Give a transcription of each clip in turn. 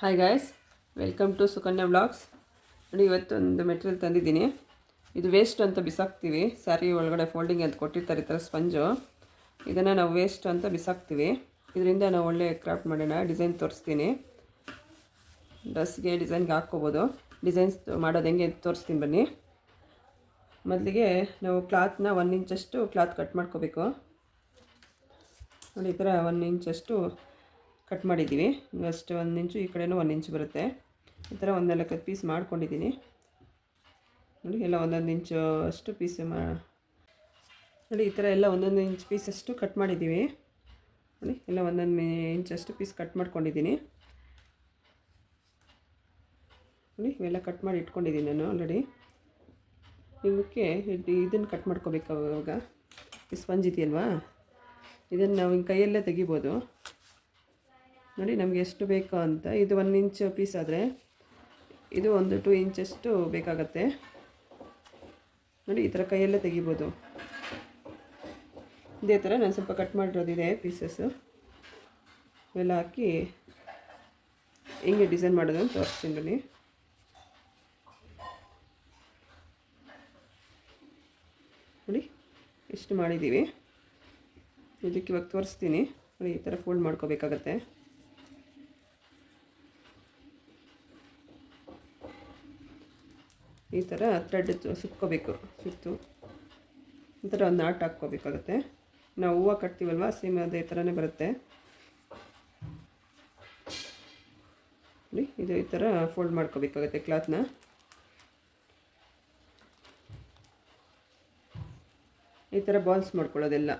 Hi guys welcome to Sukanya blogs ನೋಡಿ, ಇವತ್ತೊಂದು material ತಂದಿದ್ದೀನಿ. ಇದು ವೇಸ್ಟ್ ಅಂತ ಬಿಸಾಕ್ತೀವಿ. ಸ್ಯಾರಿ ಒಳಗಡೆ ಫೋಲ್ಡಿಂಗ್ ಅಂತ ಕೊಟ್ಟಿರ್ತಾರೆ, ಈ ಥರ ಸ್ಪಂಜು. ಇದನ್ನು ನಾವು ವೇಸ್ಟ್ ಅಂತ ಬಿಸಾಕ್ತೀವಿ. ಇದರಿಂದ ನಾವು ಒಳ್ಳೆ ಕ್ರಾಫ್ಟ್ ಮಾಡೋಣ ಡಿಸೈನ್ ತೋರಿಸ್ತೀನಿ. ಡ್ರೆಸ್ಗೆ ಡಿಸೈನ್ಗೆ ಹಾಕ್ಕೋಬೋದು. ಡಿಸೈನ್ಸ್ ಮಾಡೋದು ಹೆಂಗೆ ತೋರಿಸ್ತೀನಿ ಬನ್ನಿ. ಮೊದಲಿಗೆ ನಾವು ಕ್ಲಾತ್ನ ಒನ್ ಇಂಚಷ್ಟು ಕ್ಲಾತ್ ಕಟ್ ಮಾಡ್ಕೋಬೇಕು. ನೋಡಿ, ಈ ಥರ ಒನ್ ಇಂಚಷ್ಟು ಕಟ್ ಮಾಡಿದ್ದೀವಿ. ಅಷ್ಟು ಒಂದು ಇಂಚು, ಈ ಕಡೆನೂ ಒಂದು ಇಂಚು ಬರುತ್ತೆ. ಈ ಥರ ಒಂದು ನಾಲ್ಕೈದು ಪೀಸ್ ಮಾಡ್ಕೊಂಡಿದ್ದೀನಿ. ನೋಡಿ, ಎಲ್ಲ ಒಂದೊಂದು ಇಂಚು ಅಷ್ಟು ಪೀಸ್ ಮಾ, ನೋಡಿ, ಈ ಥರ ಎಲ್ಲ ಒಂದೊಂದು ಇಂಚ್ ಪೀಸಷ್ಟು ಕಟ್ ಮಾಡಿದ್ದೀವಿ. ನೋಡಿ, ಎಲ್ಲ ಒಂದೊಂದು ಇಂಚಷ್ಟು ಪೀಸ್ ಕಟ್ ಮಾಡ್ಕೊಂಡಿದ್ದೀನಿ. ನೋಡಿ, ಇವೆಲ್ಲ ಕಟ್ ಮಾಡಿ ಇಟ್ಕೊಂಡಿದ್ದೀನಿ ನಾನು ಆಲ್ರೆಡಿ. ಇವಕ್ಕೆ ಇದನ್ನು ಕಟ್ ಮಾಡ್ಕೋಬೇಕು ಅವಾಗ. ಸ್ಪಂಜ್ ಇದೆಯಲ್ವಾ? ಇದನ್ನು ನಾವು ಕೈಯಲ್ಲೇ ತೆಗಿಬೋದು. ನೋಡಿ ನಮಗೆ ಎಷ್ಟು ಬೇಕು ಅಂತ. ಇದು ಒನ್ ಇಂಚ್ ಪೀಸ್ ಆದರೆ ಇದು ಒಂದು ಟೂ ಇಂಚಷ್ಟು ಬೇಕಾಗತ್ತೆ. ನೋಡಿ ಈ ಥರ ಕೈಯಲ್ಲೇ ತೆಗಿಬೋದು. ಇದೇ ಥರ ನಾನು ಸ್ವಲ್ಪ ಕಟ್ ಮಾಡಿರೋದಿದೆ ಪೀಸಸ್ಸು ಇವೆಲ್ಲ ಹಾಕಿ ಹೆಂಗೆ ಡಿಸೈನ್ ಮಾಡೋದು ಅಂತ ತೋರಿಸ್ತೀನಿ ಬನ್ನಿ. ನೋಡಿ ಇಷ್ಟು ಮಾಡಿದ್ದೀವಿ ಇದಕ್ಕೆ ಇವಾಗ ತೋರಿಸ್ತೀನಿ. ನೋಡಿ ಈ ಥರ ಫೋಲ್ಡ್ ಮಾಡ್ಕೋಬೇಕಾಗತ್ತೆ. ಈ ಥರ ಥ್ರೆಡ್ ಸುತ್ಕೋಬೇಕು, ಸುತ್ತು. ಈ ಥರ ಒಂದು ನಾಟ್ ಹಾಕ್ಕೋಬೇಕಾಗತ್ತೆ. ನಾವು ಹೂವು ಕಟ್ತೀವಲ್ವ ಸೇಮ್ ಅದೇ ಥರನೇ ಬರುತ್ತೆ. ಇದು ಈ ಥರ ಫೋಲ್ಡ್ ಮಾಡ್ಕೋಬೇಕಾಗುತ್ತೆ ಕ್ಲಾತ್ನ ಈ ಥರ ಬಾಲ್ಸ್ ಮಾಡ್ಕೊಳ್ಳೋದೆಲ್ಲ.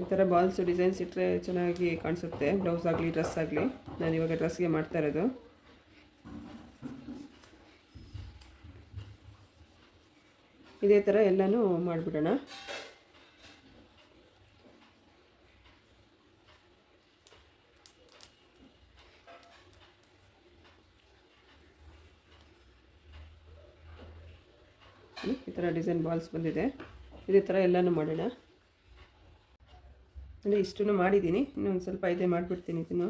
ಈ ಥರ ಬಾಲ್ಸು ಡಿಸೈನ್ಸ್ ಇಟ್ಟರೆ ಚೆನ್ನಾಗಿ ಕಾಣಿಸುತ್ತೆ. ಬ್ಲೌಸ್ ಆಗಲಿ, ಡ್ರೆಸ್ ಆಗಲಿ. ನಾನು ಇವಾಗ ಡ್ರೆಸ್ಗೆ ಮಾಡ್ತಾ ಇರೋದು. ಇದೇ ಥರ ಎಲ್ಲನೂ ಮಾಡಿಬಿಡೋಣ. ಈ ಥರ ಡಿಸೈನ್ ಬಾಲ್ಸ್ ಬಂದಿದೆ. ಇದೇ ಥರ ಎಲ್ಲನೂ ಮಾಡೋಣ. ಅಂದರೆ ಇಷ್ಟನ್ನು ಮಾಡಿದ್ದೀನಿ. ಇನ್ನೊಂದು ಸ್ವಲ್ಪ ಇದೇ ಮಾಡಿಬಿಡ್ತೀನಿ ಇದನ್ನು.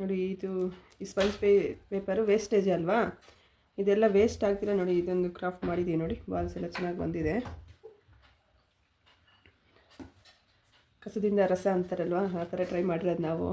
ನೋಡಿ, ಇದು ಈ ಸ್ಪಂಜ್ ಪೇ ಪೇಪರು ವೇಸ್ಟೇಜ್ ಅಲ್ವಾ? ಇದೆಲ್ಲ ವೇಸ್ಟ್ ಆಗ್ತಿಲ್ಲ ನೋಡಿ, ಇದೊಂದು ಕ್ರಾಫ್ಟ್ ಮಾಡಿದ್ದೀನಿ ನೋಡಿ. ಬಾಲ್ಸ್ ಎಲ್ಲ ಚೆನ್ನಾಗಿ ಬಂದಿದೆ. ಕಸದಿಂದ ರಸ ಅಂತಾರಲ್ವ? ಆ ಥರ ಟ್ರೈ ಮಾಡಿರೋದು ನಾವು.